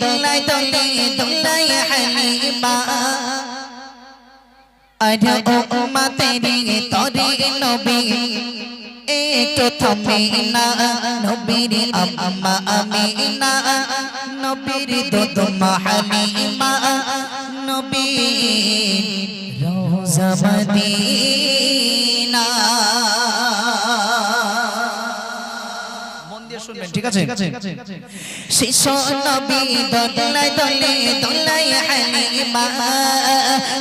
দোলাই দোলে দোলাই হালিমা আর ও মা তেরি তরে নবী একটু থামে না নবীর আম্মা আমিনা নবীর দুদমা হালিমা নবীর রোজা মদিনা দিয়ে শুনবেন ঠিক আছে? শিশু নবী দলাই দলে দলাই হালিমা।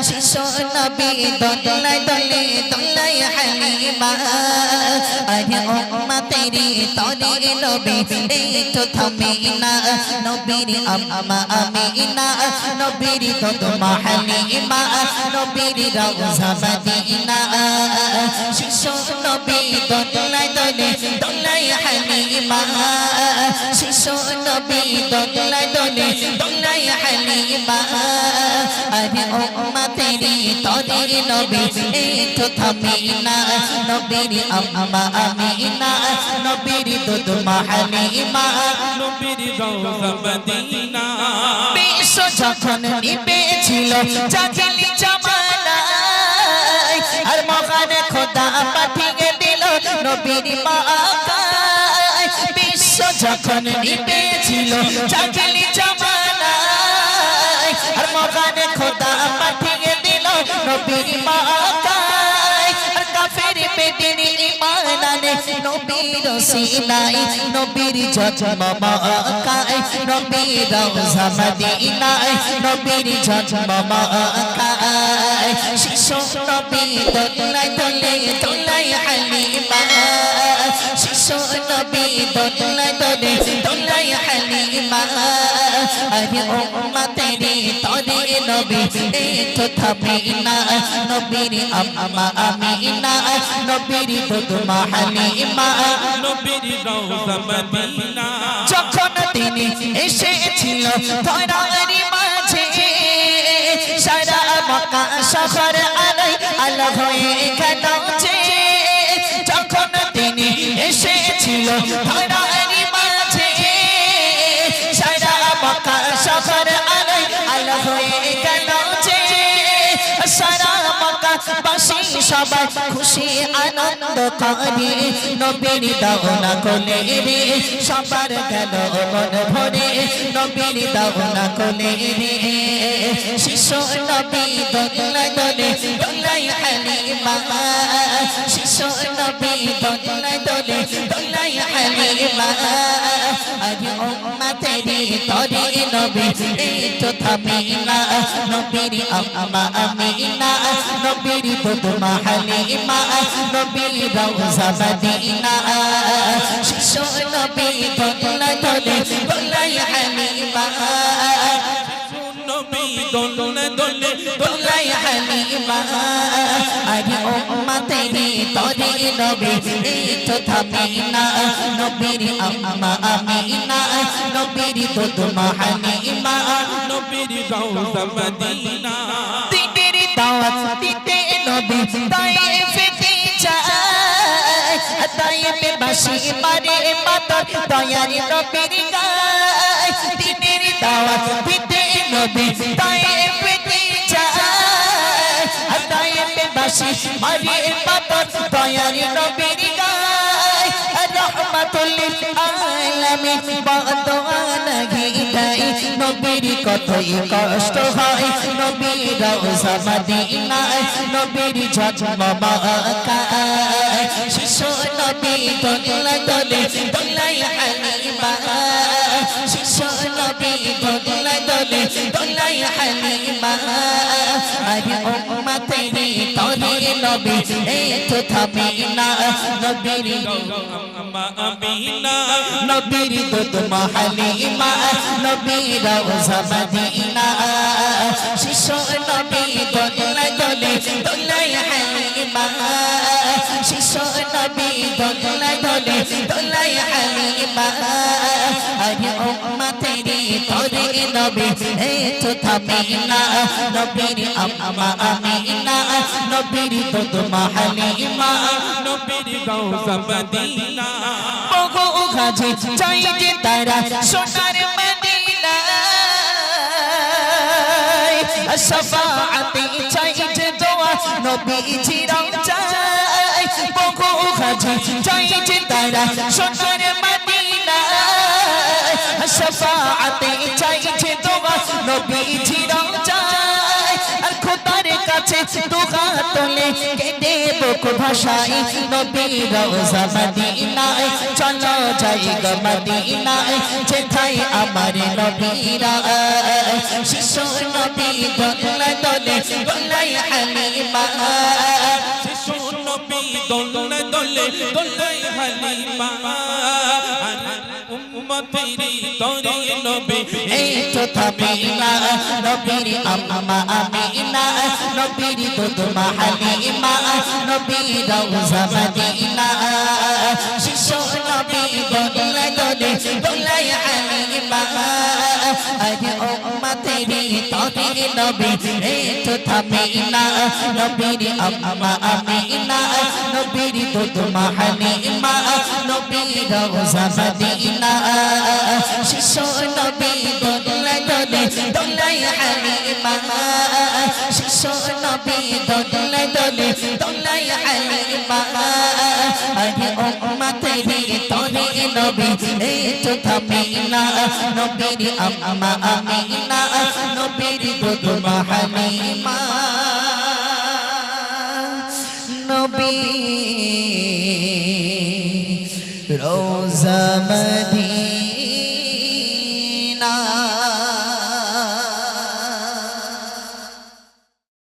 শিশু নবী দলাই দলে দলাই হালিমা। আরে উম্মা তেরি তরে নবী একটু থামে না নবীর আম্মা আমিনা, নবীর দোদমা হালিমা নবীর রওজা মদিনা। শিশু নবী দোলাই দোলে দোলাই হালিমা। শিশু নবী দোলাই দোলে দোলাই হালিমা। আরে উম্মা তেরি তরে নবী একটু থামে না নবীর আম্মা আমিনা নবীর দুদমা হালিমা নবীর রওজা মদিনা। বিশ্ব যখন নিবেছিল জাগলি জামানায় আর মহানে খোদা পাঠিয়ে দিল নবীর মাকায়। বিশ্ব যখন নিবেছিল জাগলি জামানায় আর মহানে খোদা পাঠিয়ে দিল নবীর মাকায়। আর কাফের বেদিন আনে নবীর সিনাই, নবীর জন্ম মাকায় নবীর রওজা মদিনায়, নবীর জন্ম মাকায় শিশু নবী দোলাই দোলে দোলাই হালিমা। শিশু নবী দোলাই দোলে দোলাই হালিমা। আরে উম্মা তরে নবী একটু থামে না। নবীর আম্মা আমিনা নবীর দুদমা হালিমা নবীর রওজা মদিনা। যখন তিনি এসেছিল ধরারি মাঝে সারা মক্কা শহর আলাই আলো হয়ে গেল যখন তিনি এসেছিল ধরারি বাসী, সবাই খুশি, আনন্দ করে। নবীর দাওনা কোলে রে, সবার গেল মন ভরে। নবীর দাওনা কোলে রে শিশু নবী দোলাই দোলে দোলাই হালিমা শিশু নবী দোলাই দোলে দোলাই হালিমা আরে উম্মা তেরি নবী একটু থামে না নবীর আম্মা আমিনা, নবীর দুদমা হালিমা, নবীর রওজা মদিনা। শিশু নবী আরে উম্মা তেরি তরে নবী একটু থামে না। নবীর আম্মা আমিনা নবীর দুদমা হালিমা নবীর রওজা মদিনা। দিনের দাওয়াত দিতে নবী তাইফে যায়। তাইফে বাসি মারে মাতার দয়ার নবীর গায়। দিনের দাওয়াত দিতে নবী তাইফে বাসি মারে মাতার দয়ার নবীর গায় রহমাতুল্লিল আলামিন বদওয়ান গিদাই নবীর কতই কষ্ট হয়। নবীর রওজা মদিনায়। নবীর জন্ম মাকায় শিশু নবী দোলা দোলে দোলাই হালিমা শিশু নবী দোলা দোলে দোলাই হালিমা আরে উম্মা, তরে নবী একটু থামে না। নবীর আমিনা নবীর দুদমা হালিমা নবীর মদিনা শিশু নবী দোলাই দোলে দোলাই হালিমা। শিশু নবী দোলাই দোলে দোলাই হালিমা। আরে উম্মা তেরি নবী একটু থামে না নবীর আম্মা আমিনা। নবীর দুদমা হালিমা। নবীর রওজা মদিনা বহু গাছে চাই তারা সোনার মদিনা শফাআতে চাই যে দোয়া নবী রং চাই বহু হাজি চাই যে তারা সরকার মদিনা। শফাআতে চাই যে দোয়া নবী খোদার কাছে দোয়া তোলে কেঁদে বুক ভাষায় নবীর রওজা মদিনায়, চলো যাই গো মদিনায়। যেথায় আমার নবীরা, শিশু নবী দোলা দোলে দোলাই হালিমা। শিশু নবী দোলে দোলে হালিমা। আর উম্মতেরি তরি নবী। এই তো থামিনা নবীর আম্মা আমিনা, নবীর দুধমা হালিমা, নবীর রওজা মদিনা। শিশু নবী দোলা দোলে দোলাই হালিমা আরে উম্মতেরি তো থামিনা নবীর আম্মা নবীর শিশু নবী, দোলা দোলে দোলাই হালিমা শিশু নবী, দোলা দোলে দোলাই হালিমা আরে উম্মতেরি তরে নবী এই তো থামিনা নবীর আম্মা আমিনা, নবীর দুধমা হালিমা নবী, রোজা